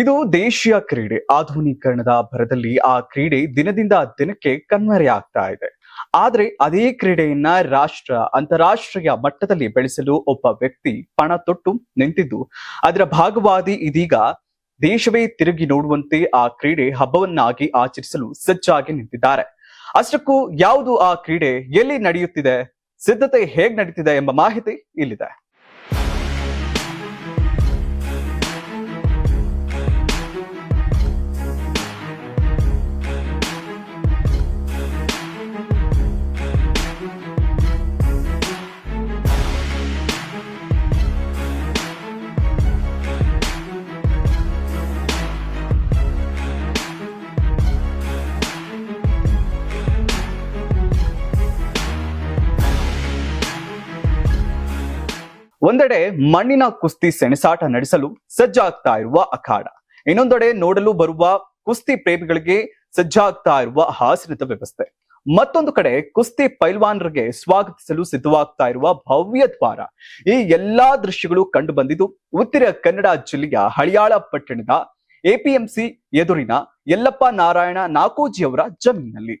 ಇದು ದೇಶೀಯ ಕ್ರೀಡೆ. ಆಧುನೀಕರಣದ ಭರದಲ್ಲಿ ಆ ಕ್ರೀಡೆ ದಿನದಿಂದ ದಿನಕ್ಕೆ ಕಣ್ಮರೆಯಾಗ್ತಾ ಇದೆ. ಆದ್ರೆ ಅದೇ ಕ್ರೀಡೆಯನ್ನ ರಾಷ್ಟ್ರ, ಅಂತಾರಾಷ್ಟ್ರೀಯ ಮಟ್ಟದಲ್ಲಿ ಬೆಳೆಸಲು ಒಬ್ಬ ವ್ಯಕ್ತಿ ಪಣ ತೊಟ್ಟು ನಿಂತಿದ್ದು, ಅದರ ಭಾಗವಾದಿ ಇದೀಗ ದೇಶವೇ ತಿರುಗಿ ನೋಡುವಂತೆ ಆ ಕ್ರೀಡೆ ಹಬ್ಬವನ್ನಾಗಿ ಆಚರಿಸಲು ಸಜ್ಜಾಗಿ ನಿಂತಿದ್ದಾರೆ. ಅಷ್ಟಕ್ಕೂ ಯಾವುದು ಆ ಕ್ರೀಡೆ ಎಲ್ಲಿ ನಡೆಯುತ್ತಿದೆ, ಸಿದ್ಧತೆ ಹೇಗ್ ನಡೀತಿದೆ ಎಂಬ ಮಾಹಿತಿ ಇಲ್ಲಿದೆ. ಒಂದೆಡೆ ಮಣ್ಣಿನ ಕುಸ್ತಿ ಸೆಣಸಾಟ ನಡೆಸಲು ಸಜ್ಜಾಗ್ತಾ ಇರುವ ಅಖಾಡ. ಇನ್ನೊಂದೆಡೆ ನೋಡಲು ಬರುವ ಕುಸ್ತಿ ಪ್ರೇಮಿಗಳಿಗೆ ಸಜ್ಜಾಗ್ತಾ ಇರುವ ಹಾಸನದ ವ್ಯವಸ್ಥೆ. ಮತ್ತೊಂದು ಕಡೆ ಕುಸ್ತಿ ಪೈಲ್ವಾನರಿಗೆ ಸ್ವಾಗತಿಸಲು ಸಿದ್ಧವಾಗ್ತಾ ಇರುವ ಭವ್ಯ ದ್ವಾರ. ಈ ಎಲ್ಲಾ ದೃಶ್ಯಗಳು ಕಂಡು ಬಂದಿದ್ದು ಉತ್ತರ ಕನ್ನಡ ಜಿಲ್ಲೆಯ ಹಳಿಯಾಳ ಪಟ್ಟಣದ ಎಪಿಎಂಸಿ ಎದುರಿನ ಯಲ್ಲಪ್ಪ ನಾರಾಯಣ ನಾಕೋಜಿಯವರ ಜಮೀನಿನಲ್ಲಿ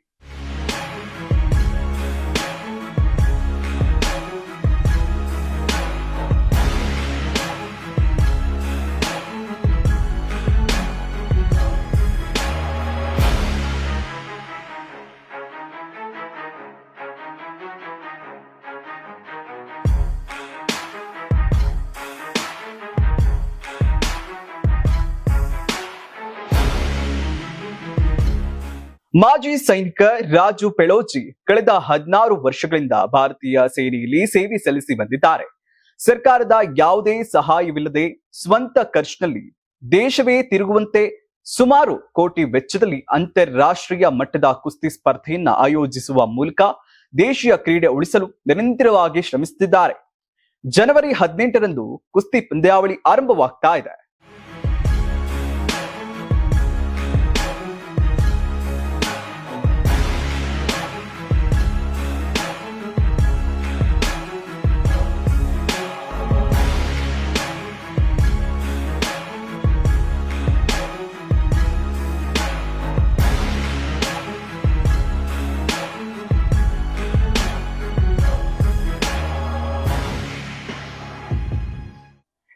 ಮಾಜಿ ಸೈನಿಕ ರಾಜು ಪೆಳೋಜಿ ಕಳೆದ ಹದಿನಾರು ವರ್ಷಗಳಿಂದ ಭಾರತೀಯ ಸೇನೆಯಲ್ಲಿ ಸೇವೆ ಸಲ್ಲಿಸಿ ಬಂದಿದ್ದಾರೆ. ಸರ್ಕಾರದ ಯಾವುದೇ ಸಹಾಯವಿಲ್ಲದೆ ಸ್ವಂತ ಖರ್ಚಿನಲ್ಲಿ ದೇಶವೇ ತಿರುಗುವಂತೆ ಸುಮಾರು ಕೋಟಿ ವೆಚ್ಚದಲ್ಲಿ ಅಂತಾರಾಷ್ಟ್ರೀಯ ಮಟ್ಟದ ಕುಸ್ತಿ ಸ್ಪರ್ಧೆಯನ್ನ ಆಯೋಜಿಸುವ ಮೂಲಕ ದೇಶೀಯ ಕ್ರೀಡೆ ಉಳಿಸಲು ನಿರಂತರವಾಗಿ ಶ್ರಮಿಸುತ್ತಿದ್ದಾರೆ. ಜನವರಿ ಹದಿನೆಂಟರಂದು ಕುಸ್ತಿ ಪಂದ್ಯಾವಳಿ ಆರಂಭವಾಗ್ತಾ ಇದೆ.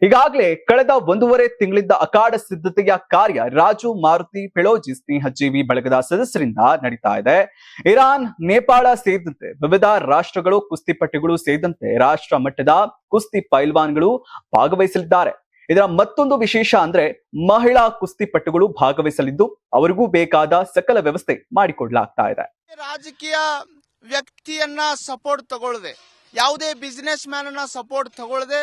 ಈಗಾಗಲೇ ಕಳೆದ ಒಂದೂವರೆ ತಿಂಗಳಿಂದ ಅಖಾಡ ಸಿದ್ಧತೆಯ ಕಾರ್ಯ ರಾಜು, ಮಾರುತಿ ಪೆಳೋಜಿ ಸ್ನೇಹಜೀವಿ ಬಳಗದ ಸದಸ್ಯರಿಂದ ನಡೀತಾ ಇದೆ. ಇರಾನ್, ನೇಪಾಳ ಸೇರಿದಂತೆ ವಿವಿಧ ರಾಷ್ಟ್ರಗಳು ಕುಸ್ತಿಪಟ್ಟಿಗಳು ಸೇರಿದಂತೆ ರಾಷ್ಟ್ರ ಮಟ್ಟದ ಕುಸ್ತಿ ಪೈಲ್ವಾನ್ಗಳು ಭಾಗವಹಿಸಲಿದ್ದಾರೆ. ಇದರ ಮತ್ತೊಂದು ವಿಶೇಷ ಅಂದ್ರೆ ಮಹಿಳಾ ಕುಸ್ತಿಪಟ್ಟುಗಳು ಭಾಗವಹಿಸಲಿದ್ದು ಅವರಿಗೂ ಬೇಕಾದ ಸಕಲ ವ್ಯವಸ್ಥೆ ಮಾಡಿಕೊಡ್ಲಾಗ್ತಾ ಇದೆ. ರಾಜಕೀಯ ವ್ಯಕ್ತಿಯನ್ನ ಸಪೋರ್ಟ್ ತಗೊಳ್ಳದೆ ಯಾವುದೇ ಬಿಸ್ನೆಸ್ ಮ್ಯಾನ್ ಅನ್ನ ಸಪೋರ್ಟ್ ತಗೊಳ್ಳದೆ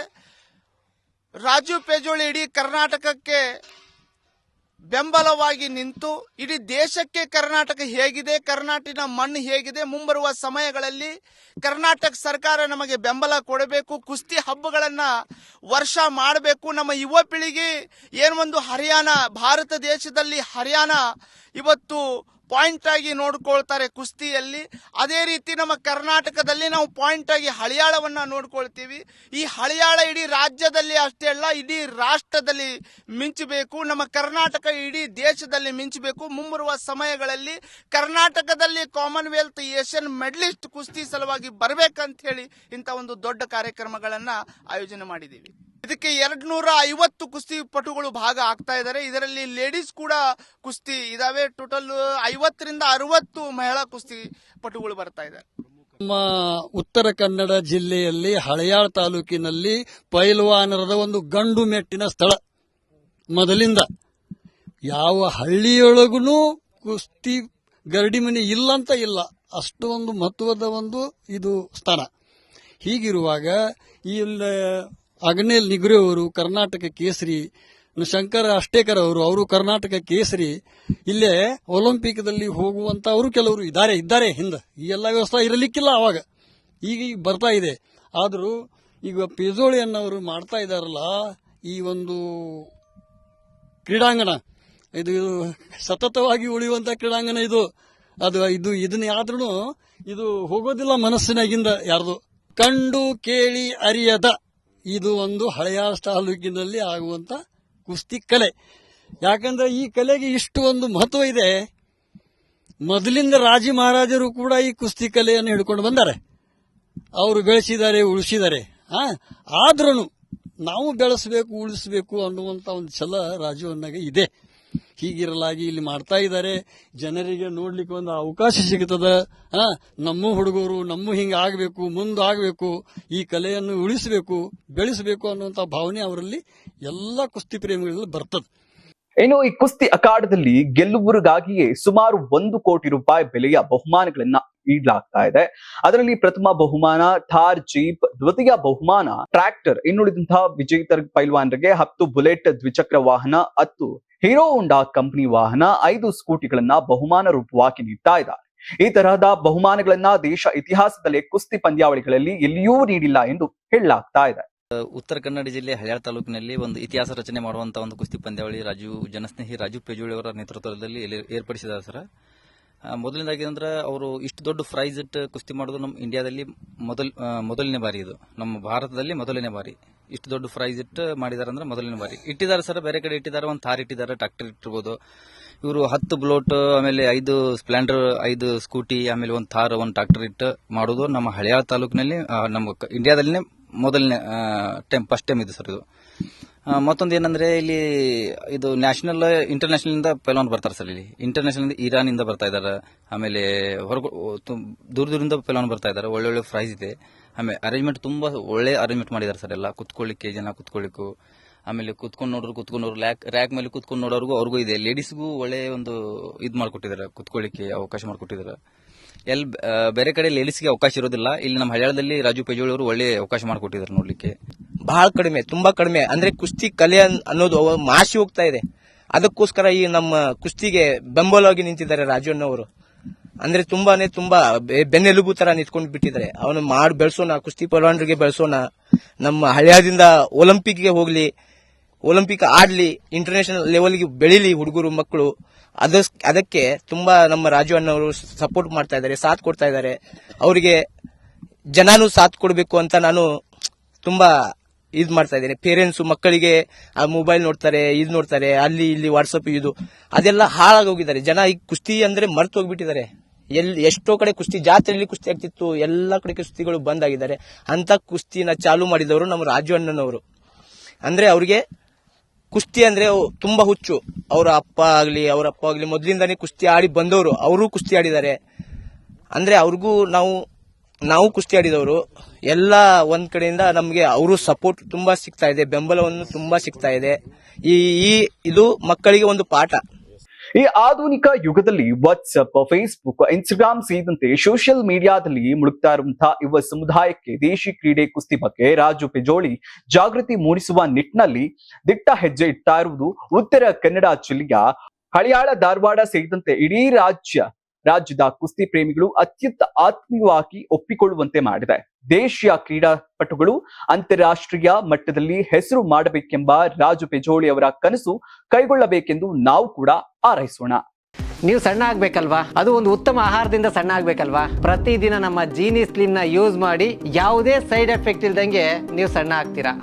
ರಾಜು ಪೇಜೋಳಿ ಇಡೀ ಕರ್ನಾಟಕಕ್ಕೆ ಬೆಂಬಲವಾಗಿ ನಿಂತು, ಇಡೀ ದೇಶಕ್ಕೆ ಕರ್ನಾಟಕ ಹೇಗಿದೆ ಕರ್ನಾಟಕ ಮಣ್ಣು ಹೇಗಿದೆ, ಮುಂಬರುವ ಸಮಯಗಳಲ್ಲಿ ಕರ್ನಾಟಕ ಸರ್ಕಾರ ನಮಗೆ ಬೆಂಬಲ ಕೊಡಬೇಕು, ಕುಸ್ತಿ ಹಬ್ಬಗಳನ್ನು ವರ್ಷ ಮಾಡಬೇಕು. ನಮ್ಮ ಯುವ ಪೀಳಿಗೆ ಒಂದು ಹರಿಯಾಣ, ಭಾರತ ದೇಶದಲ್ಲಿ ಹರಿಯಾಣ ಇವತ್ತು ಪಾಯಿಂಟ್ ಆಗಿ ನೋಡ್ಕೊಳ್ತಾರೆ ಕುಸ್ತಿಯಲ್ಲಿ. ಅದೇ ರೀತಿ ನಮ್ಮ ಕರ್ನಾಟಕದಲ್ಲಿ ನಾವು ಪಾಯಿಂಟ್ ಆಗಿ ಹಳಿಯಾಳವನ್ನ ನೋಡ್ಕೊಳ್ತೀವಿ. ಈ ಹಳಿಯಾಳ ಇಡೀ ರಾಜ್ಯದಲ್ಲಿ ಅಷ್ಟೇ ಅಲ್ಲ, ಇಡೀ ರಾಷ್ಟ್ರದಲ್ಲಿ ಮಿಂಚಬೇಕು. ನಮ್ಮ ಕರ್ನಾಟಕ ಇಡೀ ದೇಶದಲ್ಲಿ ಮಿಂಚಬೇಕು. ಮುಂಬರುವ ಸಮಯಗಳಲ್ಲಿ ಕರ್ನಾಟಕದಲ್ಲಿ ಕಾಮನ್ವೆಲ್ತ್ ಏಷ್ಯನ್ ಮೆಡಲಿಸ್ಟ್ ಕುಸ್ತಿ ಸಲುವಾಗಿ ಬರಬೇಕಂತ ಹೇಳಿ ಇಂಥ ಒಂದು ದೊಡ್ಡ ಕಾರ್ಯಕ್ರಮಗಳನ್ನು ಆಯೋಜನೆ ಮಾಡಿದ್ದೀವಿ. ಇದಕ್ಕೆ ಎರಡ್ ನೂರ ಐವತ್ತು ಕುಸ್ತಿ ಪಟುಗಳು ಭಾಗ ಆಗ್ತಾ ಇದ್ದಾರೆ. ಇದರಲ್ಲಿ ಲೇಡೀಸ್ ಕೂಡ ಕುಸ್ತಿ ಇದಾವೆ. ಟೋಟಲ್ ಐವತ್ತರಿಂದ ಅರವತ್ತು ಮಹಿಳಾ ಕುಸ್ತಿ ಪಟುಗಳು ಬರ್ತಾ ಇದ್ದಾರೆ. ನಮ್ಮ ಉತ್ತರ ಕನ್ನಡ ಜಿಲ್ಲೆಯಲ್ಲಿ ಹಳೆಯಾಳ್ ತಾಲೂಕಿನಲ್ಲಿ ಪೈಲ್ವಾನರದ ಒಂದು ಗಂಡು ಮೆಟ್ಟಿನ ಸ್ಥಳ. ಮೊದಲಿಂದ ಯಾವ ಹಳ್ಳಿಯೊಳಗೂ ಕುಸ್ತಿ ಗರಡಿ ಮನೆ ಇಲ್ಲ. ಅಂತ ಇಲ್ಲ ಅಷ್ಟೊಂದು ಮಹತ್ವದ ಒಂದು ಇದು ಸ್ಥಾನ. ಹೀಗಿರುವಾಗ ಇಲ್ಲಿ ಅಗ್ನೇಲ್ ನಿಗ್ರೆ ಅವರು, ಕರ್ನಾಟಕ ಕೇಸರಿ ಶಂಕರ ಅಷ್ಟೇಕರ್ ಅವರು ಅವರು ಕರ್ನಾಟಕ ಕೇಸರಿ, ಇಲ್ಲೇ ಒಲಿಂಪಿಕ್ದಲ್ಲಿ ಹೋಗುವಂತ ಅವರು ಕೆಲವರು ಇದ್ದಾರೆ ಇದ್ದಾರೆ ಹಿಂದೆ. ಈ ಎಲ್ಲ ವ್ಯವಸ್ಥೆ ಇರಲಿಕ್ಕಿಲ್ಲ ಅವಾಗ. ಈಗ ಈಗ ಬರ್ತಾ ಇದೆ. ಆದರೂ ಈಗ ಪಿಜೋಳಿಯನ್ನವರು ಮಾಡ್ತಾ ಇದ್ದಾರಲ್ಲ, ಈ ಒಂದು ಕ್ರೀಡಾಂಗಣ. ಇದು ಇದು ಸತತವಾಗಿ ಉಳಿಯುವಂತ ಕ್ರೀಡಾಂಗಣ ಇದು. ಅದು, ಇದು, ಇದನ್ನ ಆದ್ರೂ ಇದು ಹೋಗೋದಿಲ್ಲ ಮನಸ್ಸಿನಾಗಿಂದ ಯಾರ್ದು. ಕಂಡು ಕೇಳಿ ಅರಿಯದ. ಇದು ಒಂದು ಹಳೆಯ ತಾಲೂಕಿನಲ್ಲಿ ಆಗುವಂತ ಕುಸ್ತಿ ಕಲೆ. ಯಾಕಂದ್ರೆ ಈ ಕಲೆಗೆ ಇಷ್ಟು ಒಂದು ಮಹತ್ವ ಇದೆ. ಮೊದಲಿಂದ ರಾಜಿ ಮಹಾರಾಜರು ಕೂಡ ಈ ಕುಸ್ತಿ ಕಲೆಯನ್ನು ಹಿಡ್ಕೊಂಡು ಬಂದಾರೆ. ಅವರು ಬೆಳೆಸಿದ್ದಾರೆ, ಉಳಿಸಿದ್ದಾರೆ. ಆ ಆದ್ರೂ ನಾವು ಬೆಳೆಸಬೇಕು, ಉಳಿಸಬೇಕು ಅನ್ನುವಂತ ಒಂದು ಛಲ ರಾಜವನ್ನಾಗ ಇದೆ. ಹೀಗಿರಲಾಗಿ ಇಲ್ಲಿ ಮಾಡ್ತಾ ಇದ್ದಾರೆ. ಜನರಿಗೆ ನೋಡ್ಲಿಕ್ಕೆ ಒಂದು ಅವಕಾಶ ಸಿಗುತ್ತದ ಆ ನಮ್ಮ ಹುಡುಗರು ನಮ್ಮ ಹಿಂಗೆ ಆಗಬೇಕು, ಮುಂದೆ ಆಗಬೇಕು, ಈ ಕಲೆಯನ್ನು ಉಳಿಸಬೇಕು, ಬೆಳೆಸಬೇಕು ಅನ್ನುವಂತ ಭಾವನೆ ಅವರಲ್ಲಿ ಎಲ್ಲ ಕುಸ್ತಿ ಪ್ರೇಮಿಗಳಲ್ಲಿ ಬರ್ತದೆ. ಏನು ಈ ಕುಸ್ತಿ ಅಖಾಡದಲ್ಲಿ ಗೆಲ್ಲುವರಿಗಾಗಿಯೇ ಸುಮಾರು ಒಂದು ಕೋಟಿ ರೂಪಾಯಿ ಬೆಲೆಯ ಬಹುಮಾನಗಳನ್ನ ನೀಡಲಾಗ್ತಾ ಇದೆ. ಅದರಲ್ಲಿ ಪ್ರಥಮ ಬಹುಮಾನ, ಥಾರ್, ಜೀಪ್, ದ್ವಿತೀಯ ಬಹುಮಾನ, ಟ್ರ್ಯಾಕ್ಟರ್ ಇನ್ನುಳಿದಂತಹ ವಿಜೇತರ ಪೈಲ್ವಾನರಿಗೆ ಹತ್ತು ಬುಲೆಟ್ ದ್ವಿಚಕ್ರ ವಾಹನ, ಹತ್ತು ಹೀರೋ ಹೋಂಡಾ ಕಂಪನಿ ವಾಹನ, ಐದು ಸ್ಕೂಟಿಗಳನ್ನ ಬಹುಮಾನ ರೂಪವಾಗಿ ನೀಡ್ತಾ ಇದ್ದಾರೆ. ಈ ತರಹದ ಬಹುಮಾನಗಳನ್ನ ದೇಶ ಇತಿಹಾಸದಲ್ಲಿ ಕುಸ್ತಿ ಪಂದ್ಯಾವಳಿಗಳಲ್ಲಿ ಎಲ್ಲಿಯೂ ನೀಡಿಲ್ಲ ಎಂದು ಹೇಳಲಾಗ್ತಾ ಇದೆ. ಉತ್ತರ ಕನ್ನಡ ಜಿಲ್ಲೆ ಹಳ್ಯಾಳ ತಾಲೂಕಿನಲ್ಲಿ ಒಂದು ಇತಿಹಾಸ ರಚನೆ ಮಾಡುವಂತಹ ಒಂದು ಕುಸ್ತಿ ಪಂದ್ಯಾವಳಿ ರಾಜು, ಜನಸ್ನೇಹಿ ರಾಜು ಪೇಜೋಳಿ ಅವರ ನೇತೃತ್ವದಲ್ಲಿ ಏರ್ಪಡಿಸಿದ ಏರ್ಪಡಿಸಿದ್ದಾರೆ ಸರ್. ಮೊದಲನೇದಾಗಿ ಅಂದ್ರೆ ಅವರು ಇಷ್ಟು ದೊಡ್ಡ ಪ್ರೈಸ್ ಇಟ್ಟು ಕುಸ್ತಿ ಮಾಡೋದು ನಮ್ಮ ಇಂಡಿಯಾದಲ್ಲಿ ಮೊದಲ ಮೊದಲನೇ ಬಾರಿ ಇದು. ನಮ್ಮ ಭಾರತದಲ್ಲಿ ಮೊದಲನೇ ಬಾರಿ. ಇಷ್ಟು ದೊಡ್ಡ ಪ್ರೈಸ್ ಇಟ್ಟು ಮಾಡಿದ್ದಾರೆ ಅಂದ್ರೆ ಮೊದಲನೇ ಬಾರಿ. ಇಟ್ಟಿದ್ದಾರೆ ಸರ್ ಬೇರೆ ಕಡೆ ಇಟ್ಟಿದ್ದಾರೆ, ಒಂದು ಥಾರ್ ಇಟ್ಟಿದ್ದಾರೆ ಟ್ರಾಕ್ಟರ್ ಇಟ್ಟಿರ್ಬೋದು. ಇವರು ಹತ್ತು ಬ್ಲೋಟ್ ಆಮೇಲೆ ಐದು ಸ್ಪ್ಲೆಂಡರ್ ಐದು ಸ್ಕೂಟಿ ಆಮೇಲೆ ಒಂದು ಥಾರ್ ಒಂದು ಟ್ರಾಕ್ಟರ್ ಇಟ್ಟು ಮಾಡೋದು ನಮ್ಮ ಹಳೆಯ ತಾಲೂಕಿನಲ್ಲಿ ನಮ್ಮ ಇಂಡಿಯಾದಲ್ಲಿನೇ ಮೊದಲನೇ ಟೈಮ್ ಫಸ್ಟ್ ಟೈಮ್ ಇದು ಸರ್ ಇದು. ಮತ್ತೊಂದು ಏನಂದ್ರೆ ಇಲ್ಲಿ ಇದು ನ್ಯಾಷನಲ್ ಇಂಟರ್ನ್ಯಾಷನಲ್ ಇಂದ ಪೈಲವಾನ್ ಬರ್ತಾರೆ ಸರ್ ಇಲ್ಲಿ. ಇಂಟರ್ನ್ಯಾಷನಲ್ ಇಂದ ಇರಾನ್ ಇಂದ ಬರ್ತಾ ಇದ್ದಾರೆ. ಆಮೇಲೆ ಹೊರಗ ದೂರ ದೂರದಿಂದ ಪೈಲವಾನ್ ಬರ್ತಾ ಇದ್ದಾರೆ. ಒಳ್ಳೆ ಪ್ರೈಸ್ ಇದೆ. ಆಮೇಲೆ ಅರೇಂಜ್ಮೆಂಟ್ ತುಂಬಾ ಒಳ್ಳೆ ಅರೇಂಜ್ಮೆಂಟ್ ಮಾಡಿದ್ದಾರೆ ಸರ್ ಎಲ್ಲ. ಕುತ್ಕೊಳ್ಳಿಕ್ಕೆ, ಜನ ಕುತ್ಕೊಳ್ಳಿಕ್ಕೂ. ಆಮೇಲೆ ಕುತ್ಕೊಂಡು ನೋಡೋರು ಕುತ್ಕೊಂಡು ರ್ಯಾಕ್ ರ್ಯಾಕ್ ಮೇಲೆ ಕುತ್ಕೊಂಡು ನೋಡೋರ್ಗು ಅವ್ರಿಗೂ ಇದೆ. ಲೇಡೀಸ್ಗೂ ಒಳ್ಳೆ ಒಂದು ಇದು ಮಾಡ್ಕೊಟ್ಟಿದ್ದಾರೆ. ಕುತ್ಕೊಳ್ಳಿಕ್ಕೆ ಅವಕಾಶ ಮಾಡಿಕೊಟ್ಟಿದ್ದಾರೆ. ಎಲ್ ಬೇರೆ ಕಡೆ ಲೇಡೀಸ್ಗೆ ಅವಕಾಶ ಇರೋದಿಲ್ಲ. ಇಲ್ಲಿ ನಮ್ಮ ಹಳ್ಯಾಳದಲ್ಲಿ ರಾಜು ಪೇಜೋಳಿ ಅವರು ಒಳ್ಳೆ ಅವಕಾಶ ಮಾಡಿಕೊಟ್ಟಿದ್ದಾರೆ ನೋಡ್ಲಿಕ್ಕೆ. ಬಹಳ ಕಡಿಮೆ, ತುಂಬಾ ಕಡಿಮೆ. ಅಂದ್ರೆ ಕುಸ್ತಿ ಕಲೆ ಅನ್- ಅನ್ನೋದು ಮಾಸಿ ಹೋಗ್ತಾ ಇದೆ. ಅದಕ್ಕೋಸ್ಕರ ಈ ನಮ್ಮ ಕುಸ್ತಿಗೆ ಬೆಂಬಲವಾಗಿ ನಿಂತಿದ್ದಾರೆ ರಾಜಣ್ಣವರು. ಅಂದ್ರೆ ತುಂಬಾನೇ ತುಂಬಾ ಬೆನ್ನೆಲುಬು ತರ ನಿಂತ್ಕೊಂಡು ಬಿಟ್ಟಿದ್ದಾರೆ. ಅವನು ಮಾಡಿ, ಬೆಳೆಸೋಣ, ಕುಸ್ತಿ ಪಲ್ವಾನ್ರಿಗೆ ಬೆಳೆಸೋಣ. ನಮ್ಮ ಹಳ್ಯಾದಿಂದ ಒಲಿಂಪಿಕ್ಗೆ ಹೋಗ್ಲಿ, ಒಲಿಂಪಿಕ್ ಆಡ್ಲಿ ಇಂಟರ್ನ್ಯಾಷನಲ್ ಲೆವೆಲ್ಗೆ ಬೆಳಿಲಿ ಹುಡುಗರು, ಮಕ್ಕಳು. ಅದ ಅದಕ್ಕೆ ತುಂಬಾ ನಮ್ಮ ರಾಜು ಅಣ್ಣವರು ಸಪೋರ್ಟ್ ಮಾಡ್ತಾ ಇದ್ದಾರೆ, ಸಾಥ್ ಕೊಡ್ತಾ ಇದ್ದಾರೆ. ಅವರಿಗೆ ಜನನು ಸಾಥ್ ಕೊಡಬೇಕು ಅಂತ ನಾನು ತುಂಬಾ ಇದ್ ಮಾಡ್ತಾ ಇದ್ದೇನೆ. ಪೇರೆಂಟ್ಸ್ ಮಕ್ಕಳಿಗೆ ಆ ಮೊಬೈಲ್ ನೋಡ್ತಾರೆ, ಇದು ನೋಡ್ತಾರೆ, ಅಲ್ಲಿ ಇಲ್ಲಿ ವಾಟ್ಸಪ್ ಇದು. ಅದೆಲ್ಲ ಹಾಳಾಗೋಗಿದ್ದಾರೆ. ಜನ ಈಗ ಕುಸ್ತಿ ಅಂದ್ರೆ ಮರ್ತು ಹೋಗ್ಬಿಟ್ಟಿದ್ದಾರೆ. ಎಲ್ಲಿ ಎಷ್ಟೋ ಕಡೆ ಕುಸ್ತಿ, ಜಾತ್ರೆಯಲ್ಲಿ ಕುಸ್ತಿ ಆಗ್ತಿತ್ತು. ಎಲ್ಲ ಕಡೆ ಕುಸ್ತಿಗಳು ಬಂದ್ ಆಗಿದ್ದಾರೆ ಅಂತ ಕುಸ್ತಿನ ಚಾಲು ಮಾಡಿದವರು ನಮ್ಮ ರಾಜು ಅಣ್ಣನವರು. ಅಂದ್ರೆ ಅವ್ರಿಗೆ ಕುಸ್ತಿ ಅಂದ್ರೆ ತುಂಬಾ ಹುಚ್ಚು. ಅವರ ಅಪ್ಪ ಆಗ್ಲಿ, ಅವರ ಅಪ್ಪ ಆಗ್ಲಿ ಮೊದ್ಲಿಂದಾನೇ ಕುಸ್ತಿ ಆಡಿ ಬಂದವರು. ಅವರು ಕುಸ್ತಿ ಆಡಿದ್ದಾರೆ. ಅಂದ್ರೆ ಅವ್ರಿಗೂ ನಾವು ನಾವು ಕುಸ್ತಿ ಆಡಿದವರು, ಎಲ್ಲ ಒಂದ್ ಕಡೆಯಿಂದ ನಮಗೆ ಅವರು ಸಪೋರ್ಟ್ ತುಂಬಾ ಸಿಗ್ತಾ ಇದೆ, ಬೆಂಬಲವನ್ನು ತುಂಬಾ ಸಿಗ್ತಾ ಇದೆ. ಈ ಈ, ಇದು ಮಕ್ಕಳಿಗೆ ಒಂದು ಪಾಠ. ಈ ಆಧುನಿಕ ಯುಗದಲ್ಲಿ ವಾಟ್ಸ್ಆಪ್ ಫೇಸ್ಬುಕ್ ಇನ್ಸ್ಟಾಗ್ರಾಮ್ ಸೇರಿದಂತೆ ಸೋಷಿಯಲ್ ಮೀಡಿಯಾದಲ್ಲಿ ಮುಳುಗ್ತಾ ಇರುವಂತಹ ಯುವ ಸಮುದಾಯಕ್ಕೆ ದೇಶಿ ಕ್ರೀಡೆ ಕುಸ್ತಿ ಬಗ್ಗೆ ರಾಜು ಪೆಜೋಳಿ ಜಾಗೃತಿ ಮೂಡಿಸುವ ನಿಟ್ಟಿನಲ್ಲಿ ದಿಟ್ಟ ಹೆಜ್ಜೆ ಇಟ್ಟಾ ಇರುವುದು ಉತ್ತರ ಕನ್ನಡ ಜಿಲ್ಲೆಯ ಹಳಿಯಾಳ ಧಾರವಾಡ ಸೇರಿದಂತೆ ಇಡೀ ರಾಜ್ಯ ರಾಜ್ಯದ ಕುಸ್ತಿ ಪ್ರೇಮಿಗಳು ಅತ್ಯಂತ ಆತ್ಮೀಯವಾಗಿ ಒಪ್ಪಿಕೊಳ್ಳುವಂತೆ ಮಾಡಿದೆ. ದೇಶೀಯ ಕ್ರೀಡಾಪಟುಗಳು ಅಂತಾರಾಷ್ಟ್ರೀಯ ಮಟ್ಟದಲ್ಲಿ ಹೆಸರು ಮಾಡಬೇಕೆಂಬ ರಾಜು ಪೆಜೋಳಿ ಅವರ ಕನಸು ಕೈಗೊಳ್ಳಬೇಕೆಂದು ನಾವು ಕೂಡ ಹಾರೈಸೋಣ. ನೀವು ಸಣ್ಣ ಆಗ್ಬೇಕಲ್ವಾ? ಅದು ಒಂದು ಉತ್ತಮ ಆಹಾರದಿಂದ ಸಣ್ಣ ಆಗ್ಬೇಕಲ್ವಾ? ಪ್ರತಿದಿನ ನಮ್ಮ ಜೀನಿ ಸ್ಲಿಮ್ನ ಯೂಸ್ ಮಾಡಿ ಯಾವುದೇ ಸೈಡ್ ಎಫೆಕ್ಟ್ ಇಲ್ದಂಗೆ ನೀವು ಸಣ್ಣ ಆಗ್ತೀರಾ?